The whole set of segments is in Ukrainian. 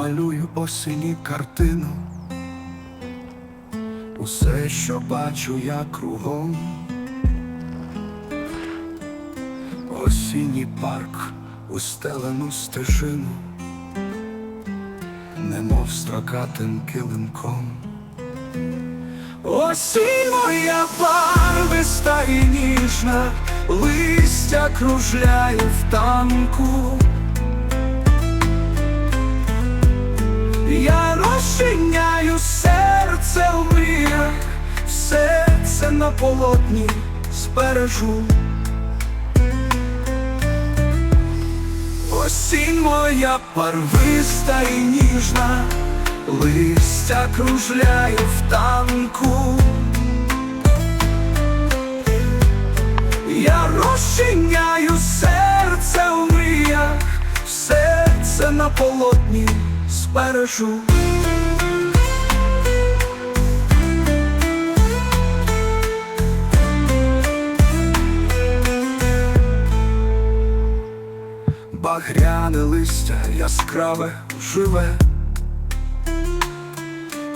малюю осені картину. Усе, що бачу я кругом. Осінній парк, устелену стежину, немов строкатим килимком. Осінь моя барвиста і ніжна, листя кружляє в танку. Я розчиняю серце в мріях, все це на полотні збережу. Осінь моя парвиста і ніжна, листя кружляє в танку. Я розчиняю серце в мріях, все це на полотні збережу. Багряне листя яскраве живе,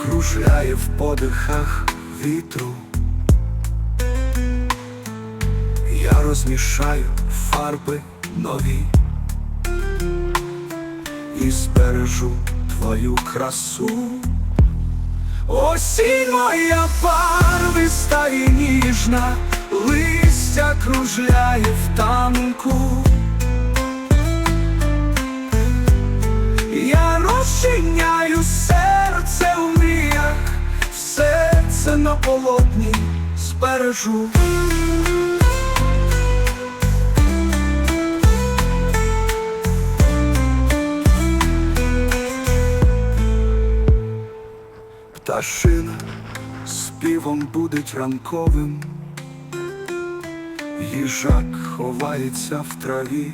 кружляє в подихах вітру. Я розмішаю фарби нові і збережу твою красу. Осінь моя барвиста і ніжна, листя кружляє в танку. Я розчиняю серце в мріях, все це на полотні збережу. Пташина співом будить ранковим, їжак ховається в траві,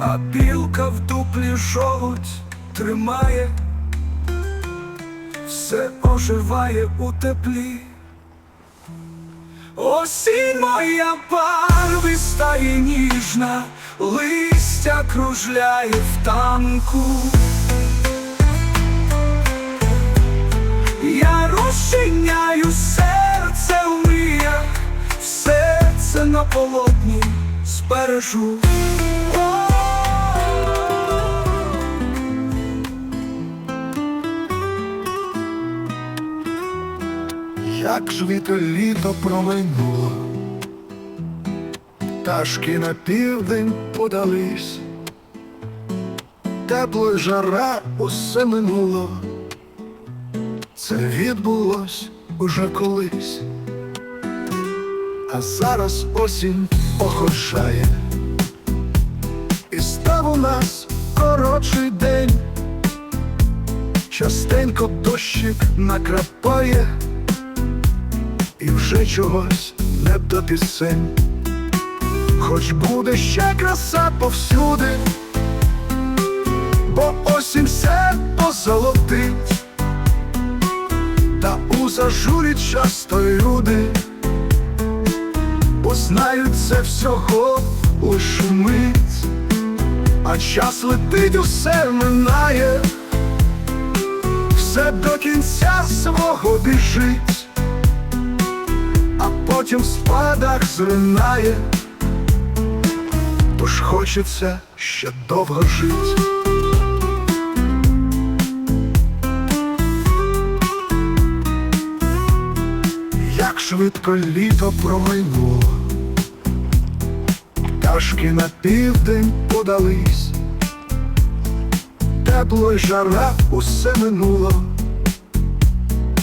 а білка в дуплі жолудь тримає, все оживає у теплі. Осінь моя барвиста і ніжна, листя кружляє в танку. На полотні збережу. Як швидко літо промайнуло, пташки на південь подались, тепло й жара усе минуло, це відбулось уже колись, а зараз осінь охочає, і став у нас коротший день, частенько дощик накрапає. І вже чогось не до пісень, хоч буде ще краса повсюди, бо осінь все позолотить, та у зажурі часто люди познають це всього лиш мить, а час летить, усе минає, все до кінця свого біжить. А потім в спадах зринає, тож хочеться ще довго жить. Швидко літо промайнуло, пташки на південь подались, тепло й жара усе минуло,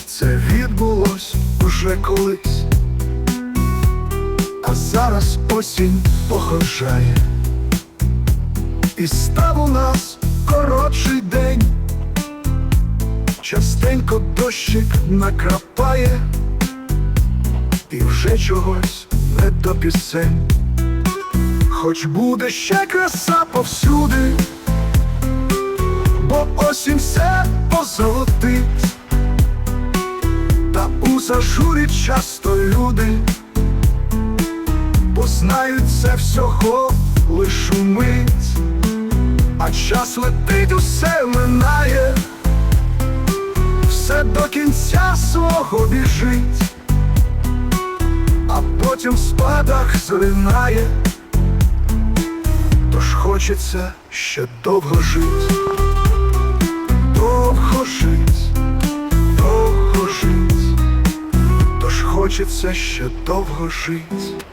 це відбулось уже колись. А зараз осінь похожає, і став у нас коротший день, частенько дощик накрапає, і вже чогось не до пісень, хоч буде ще краса повсюди, бо осінь все позолотить, та у зажурі часто люди познають це всього лиш мить, а час летить, усе минає, все до кінця свого біжить, а потім в спадах зринає, хочеться ще довго жить, довго жить, довго жить, тож хочеться ще довго жить.